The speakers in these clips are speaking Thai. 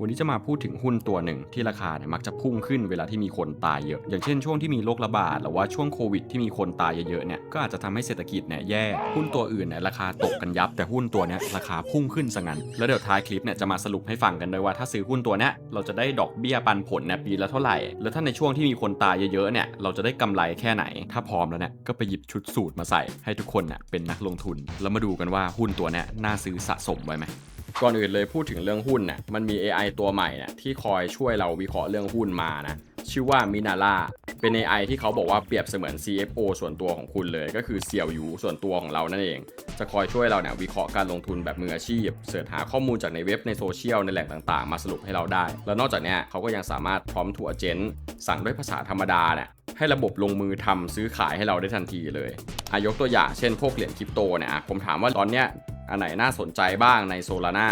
วันนี้จะมาพูดถึงหุ้นตัวหนึ่งที่ราคาเนี่ยมักจะพุ่งขึ้นเวลาที่มีคนตายเยอะ อย่างเช่นช่วงที่มีโรคระบาดหรือว่าช่วงโควิดที่มีคนตายเยอะๆเนี่ยก็อาจจะทำให้เศรษฐกิจเนี่ยแย่ หุ้นตัวอื่นเนี่ยราคาตกกันยับ แต่หุ้นตัวเนี้ยราคาพุ่งขึ้นซะงั้น แล้วเดี๋ยวท้ายคลิปเนี่ยจะมาสรุปให้ฟังกันด้วยว่าถ้าซื้อหุ้นตัวเนี้ยเราจะได้ดอกเบี้ยปันผลเนี่ยปีละเท่าไหร่ แล้วถ้าในช่วงที่มีคนตายเยอะๆเนี่ยเราจะได้กำไรแค่ไหน ถ้าพร้อมแล้วเนี่ยก็ไปหยิบชุดสูตรมาใส่ให้ทุกคนเนี่ยเป็นนักลงทุน แล้วมาดูกันว่าหุ้นตัวเนี้ยน่าซื้อสะสมไว้ไหม ก่อนอื่นเลยพูดถึงเรื่องหุ้นน่ะมันมี AI ตัวใหม่น่ะที่คอยช่วยเราวิเคราะห์เรื่องหุ้นมานะชื่อว่ามินาร่าเป็น AI ที่เขาบอกว่าเปรียบเสมือน CFO ส่วนตัวของคุณเลย ก็คือเสี่ยวหยูส่วนตัวของเรานั่นเอง จะคอยช่วยเราเนี่ยวิเคราะห์การลงทุนแบบมืออาชีพ เสิร์ชหาข้อมูลจากในเว็บในโซเชียลในแหล่งต่างๆ มาสรุปให้เราได้ แล้วนอกจากนี้เขาก็ยังสามารถพร้อมถัวเจนสั่งด้วยภาษาธรรมดาเนี่ยให้ระบบลงมือทำซื้อขายให้เราได้ทันทีเลยอายกตัวอย่างเช่นพวกเหรียญคริปโตเนี่ยอะผมถามว่าตอนเนี้ย อันไหนน่าสนใจบ้างในโซลาร่า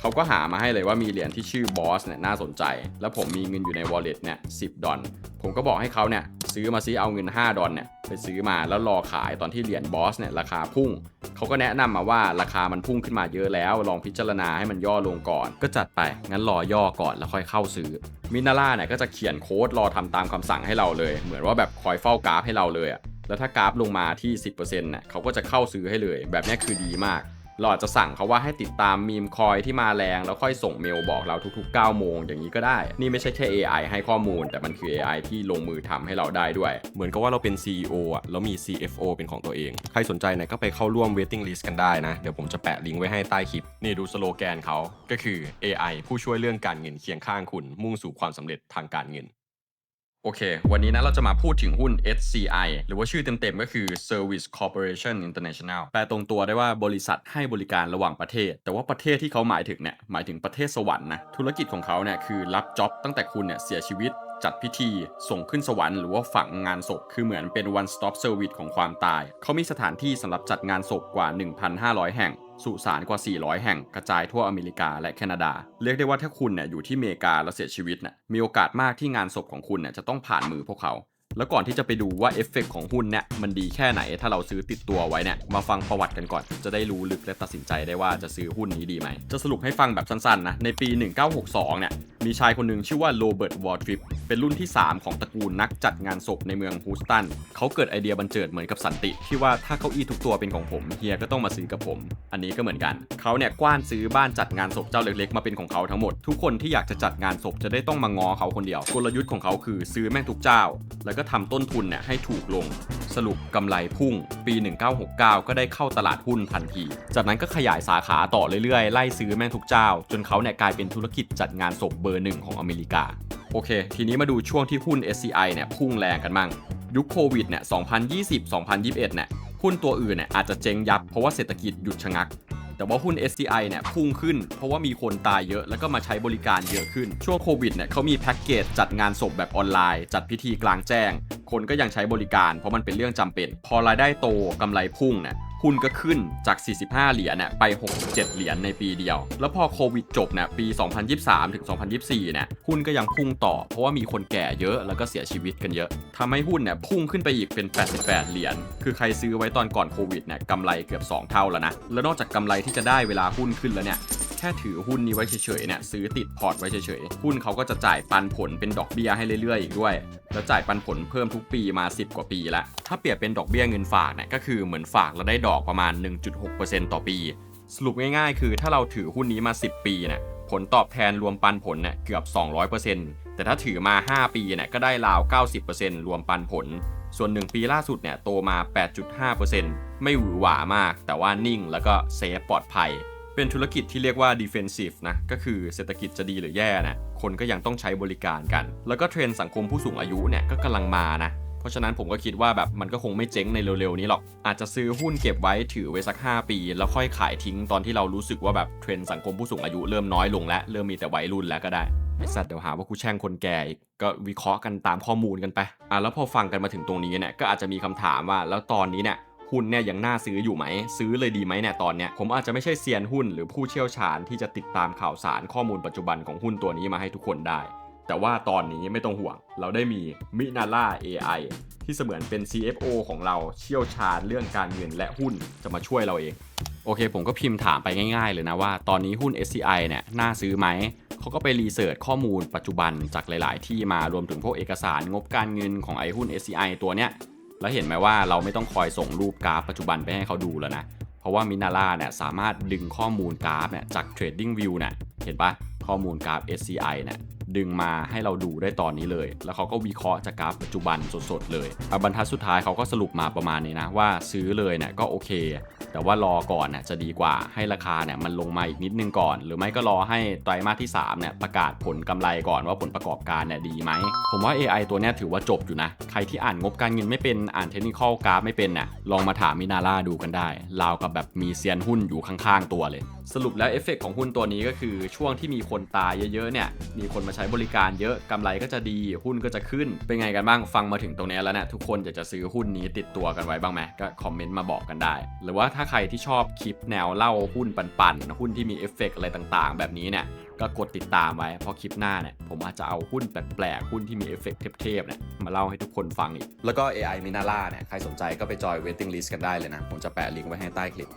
เขาก็หามาให้เลยว่ามีเหรียญที่ชื่อบอสเนี่ยน่าสนใจ แล้วผมมีเงินอยู่ใน wallet เนี่ย10ดอลผมก็บอกให้เขาเนี่ยซื้อมาซิเอาเงิน 5 ดอลเนี่ยไปซื้อมาแล้วรอขายตอนที่เหรียญบอสเนี่ยราคาพุ่ง เขาก็แนะนำมาว่าราคามันพุ่งขึ้นมาเยอะแล้ว ลองพิจารณาให้มันย่อลงก่อน ก็จัดไป งั้นรอย่อก่อนแล้วค่อยเข้าซื้อ มินาร่าเนี่ยก็จะเขียนโค้ดรอทำตามคำสั่งให้เราเลย เหมือนว่าแบบคอยเฝ้ากราฟให้เราเลยอะแล้วถ้ากราฟลงมาที่ 10%เนี่ยเขาก็จะเข้าซื้อให้เลย แบบนี้คือดีมาก เราอาจจะสั่งเขาว่าให้ติดตามมีมคอยที่มาแรงแล้วค่อยส่งเมลบอกเราทุกๆ 9 โมง อย่างนี้ก็ได้ นี่ไม่ใช่แค่ AI ให้ข้อมูล แต่มันคือ AI ที่ลงมือทำให้เราได้ด้วย เหมือนกับว่าเราเป็น CEO อะแล้วมี CFO เป็นของตัวเอง ใครสนใจเนี่ยก็ไปเข้าร่วม waiting list กันได้นะ เดี๋ยวผมจะแปะลิงก์ไว้ให้ใต้คลิป นี่ดูสโลแกนเขาก็คือ AI ผู้ช่วยเรื่องการเงินเคียงข้างคุณมุ่งสู่ความสำเร็จทางการเงิน โอเค วันนี้นะเราจะมาพูดถึงหุ้น SCI หรือว่าชื่อเต็มๆ ก็คือ Service Corporation International แปลตรงตัวได้ว่าบริษัทให้บริการระหว่างประเทศ แต่ว่าประเทศที่เขาหมายถึงเนี่ย หมายถึงประเทศสวรรค์นะ ธุรกิจของเขาเนี่ยคือรับจ็อบตั้งแต่คุณเนี่ยเสียชีวิต จัดพิธีส่งขึ้นสวรรค์หรือว่าฝังงานศพ คือเหมือนเป็น one stop service ของความตาย เขามีสถานที่สำหรับจัดงานศพกว่า 1,500 แห่งสุสานกว่า 400 แห่งกระจายทั่วอเมริกาและแคนาดา เรียกได้ว่าถ้าคุณเนี่ยอยู่ที่อเมริกาแล้วเสียชีวิตเนี่ยมีโอกาสมากที่งานศพของคุณเนี่ยจะต้องผ่านมือพวกเขา แล้วก่อนที่จะไปดูว่าเอฟเฟกต์ของหุ้นเนี่ยมันดีแค่ไหนถ้าเราซื้อติดตัวไว้เนี่ยมาฟังประวัติกันก่อน จะได้รู้ลึกและตัดสินใจได้ว่าจะซื้อหุ้นนี้ดีไหม จะสรุปให้ฟังแบบสั้นๆนะในปี 1962 เนี่ย มีชายคนหนึ่งชื่อว่าโรเบิร์ตวอร์ทริปเป็นรุ่นที่ 3 ของตระกูลนักจัดงานศพในเมืองฮูสตัน เขาเกิดไอเดียบันเจิดเหมือนกับสันติ ที่ว่าถ้าเก้าอี้ทุกตัวเป็นของผมเฮียก็ต้องมาซื้อกับผม อันนี้ก็เหมือนกัน เขาเนี่ยกว้านซื้อบ้านจัดงานศพเจ้าเล็กๆ มาเป็นของเขาทั้งหมด ทุกคนที่อยากจะจัดงานศพจะได้ต้องมางอเขาคนเดียว กลยุทธ์ของเขาคือซื้อแม่งทุกเจ้า แล้วก็ทำต้นทุนเนี่ยให้ถูกลง สรุปกำไรพุ่ง ปี 1969 ก็ได้เข้าตลาดหุ้นทันที จากนั้นก็ขยายสาขาต่อเรื่อยๆ ไล่ซื้อแม่งทุกเจ้า จนเขาเนี่ยกลายเป็นธุรกิจจัดงานศพเบอร์หนึ่งของอเมริกา โอเค ทีนี้มาดูช่วงที่หุ้น SCI เนี่ยพุ่งแรงกันมั่ง ยุคโควิดเนี่ย 2020-2021 เนี่ย หุ้นตัวอื่นเนี่ยอาจจะเจ๊งยับเพราะว่าเศรษฐกิจหยุดชะงักแต่ว่าหุ้น SCI เนี่ยพุ่งขึ้น เพราะว่ามีคนตายเยอะแล้วก็มาใช้บริการเยอะขึ้น ช่วงโควิดเนี่ยเขามีแพ็กเกจจัดงานศพแบบออนไลน์ จัดพิธีกลางแจ้ง คนก็ยังใช้บริการเพราะมันเป็นเรื่องจำเป็น พอรายได้โตกำไรพุ่งเนี่ยหุ้นก็ขึ้นจาก 45 เหรียญเนี่ยไป 67 เหรียญในปีเดียว แล้วพอโควิดจบเนี่ยปี 2023 ถึง 2024 เนี่ย หุ้นก็ยังพุ่งต่อ เพราะว่ามีคนแก่เยอะแล้วก็เสียชีวิตกันเยอะทำให้หุ้นเนี่ยพุ่งขึ้นไปอีกเป็น 88 เหรียญ คือใครซื้อไว้ตอนก่อนโควิดเนี่ยกำไรเกือบ 2 เท่าแล้วนะ แล้วนอกจากกำไรที่จะได้เวลาหุ้นขึ้นแล้วเนี่ย ค่ถือหุ้นนี้ไว้เฉยๆเนี่ยซื้อติดพอร์ตไว้เฉยๆหุ้นเขาก็จะจ่ายปันผลเป็นดอกเบี้ยให้เรื่อยๆอีกด้วย แล้วจ่ายปันผลเพิ่มทุกปีมา 10 กว่าปีล้วถ้าเปรียบเป็นดอกเบี้ยเงินฝากเนี่ยก็คือเหมือนฝากแล้วได้ดอกประมาณ 1.6%ต่อปี สรุปง่ายๆ คือถ้าเราถือหุ้นนี้มา 10 ปีเนี่ยผลตอบแทนรวมปันผลเนี่ยเกือบ 200%แต่ถ้าถือมา 5 ปีเนี่ยก็ได้ราว 90%รวมปันผล ส่วน 1 ปีล่าสุดเนี่ยโตมา 8.5%ไม่หวือหวามาก แต่ว่านิ่งแล้วก็เซฟปลอดภัย เป็นธุรกิจที่เรียกว่า defensive นะ ก็คือเศรษฐกิจจะดีหรือแย่นะคนก็ยังต้องใช้บริการกัน แล้วก็เทรนสังคมผู้สูงอายุเนี่ยก็กำลังมานะ เพราะฉะนั้นผมก็คิดว่าแบบมันก็คงไม่เจ๊งในเร็วๆนี้หรอก อาจจะซื้อหุ้นเก็บไว้ถือไว้สัก 5 ปี แล้วค่อยขายทิ้งตอนที่เรารู้สึกว่าแบบเทรนสังคมผู้สูงอายุเริ่มน้อยลงแล้วเริ่มมีแต่วัยรุ่นแล้วก็ได้ไอสัตว์เดี๋ยวหาว่ากูแช่งคนแก่อีกก็วิเคราะห์กันตามข้อมูลกันไปอะแล้วพอฟังกันมาถึงตรงนี้เนี่ยก็อาจจะมีคำถามว่าแล้วตอนนี้เนี่ย หุ้นเนี่ยยังน่าซื้ออยู่ไหม ซื้อเลยดีไหมเนี่ยตอนเนี้ยผมอาจจะไม่ใช่เซียนหุ้นหรือผู้เชี่ยวชาญที่จะติดตามข่าวสารข้อมูลปัจจุบันของหุ้นตัวนี้มาให้ทุกคนได้ แต่ว่าตอนนี้ไม่ต้องห่วง เราได้มีมินาร่า AI ที่เสมือนเป็น CFO ของเราเชี่ยวชาญเรื่องการเงินและหุ้นจะมาช่วยเราเอง โอเค ผมก็พิมพ์ถามไปง่ายๆเลยนะว่า ตอนนี้หุ้น SCI เนี่ยน่าซื้อไหมเขาก็ไปรีเสิร์ชข้อมูลปัจจุบันจากหลาย ๆ ที่มารวมถึงพวกเอกสารงบการเงินของไอ้หุ้น SCI ตัวเนี้ย แล้วเห็นไหมว่าเราไม่ต้องคอยส่งรูปกราฟปัจจุบันไปให้เขาดูแล้วนะ เพราะว่ามินาร่าเนี่ยสามารถดึงข้อมูลกราฟเนี่ยจาก Trading View เนี่ยเห็นปะข้อมูลกราฟ SCI เนี่ยดึงมาให้เราดูได้ตอนนี้เลย แล้วเขาก็วิเคราะห์จากกราฟปัจจุบันสดๆเลยอะบรรทัดสุดท้ายเขาก็สรุปมาประมาณนี้นะว่าซื้อเลยเนี่ยก็โอเค แต่ว่ารอก่อนน่ะจะดีกว่าให้ราคาเนี่ยมันลงมาอีกนิดนึงก่อน หรือไม่ก็รอให้ไตรมาสที่3เนี่ยประกาศผลกำไรก่อนว่าผลประกอบการเนี่ยดีไหม ผมว่า AI ตัวเนี้ยถือว่าจบอยู่นะ ใครที่อ่านงบการเงินไม่เป็นอ่านเทคนิคอลกราฟไม่เป็นน่ะลองมาถามมินาร่าดูกันได้ราวกับแบบมีเซียนหุ้นอยู่ข้างๆตัวเลย สรุปแล้วเอฟเฟกต์ของหุ้นตัวนี้ก็คือช่วงที่มีคนตายเยอะๆเนี่ยมีคนมาใช้บริการเยอะกำไรก็จะดีหุ้นก็จะขึ้น เป็นไงกันบ้างฟังมาถึงตรงนี้แล้วเนี่ยทุกคนอยากจะซื้อหุ้นนี้ติดตัวกันไว้บ้างไหมก็คอมเมนต์มาบอกกันได้ หรือว่าถ้าาใครที่ชอบคลิปแนวเล่าหุ้นปั่นๆหุ้นที่มีเอฟเฟกต์อะไรต่างๆ แบบนี้เนี่ยก็กดติดตามไว้เพราะคลิปหน้าเนี่ยผมอาจจะเอาหุ้นแปลกๆหุ้นที่มีเอฟเฟกต์เทพๆเนี่ยมาเล่าให้ทุกคนฟังอีก แล้วก็ AI Minara เนี่ยใครสนใจก็ไปจอย waiting list กันได้เลยนะ ผมจะแปะลิงก์ไว้ให้ใต้คลิป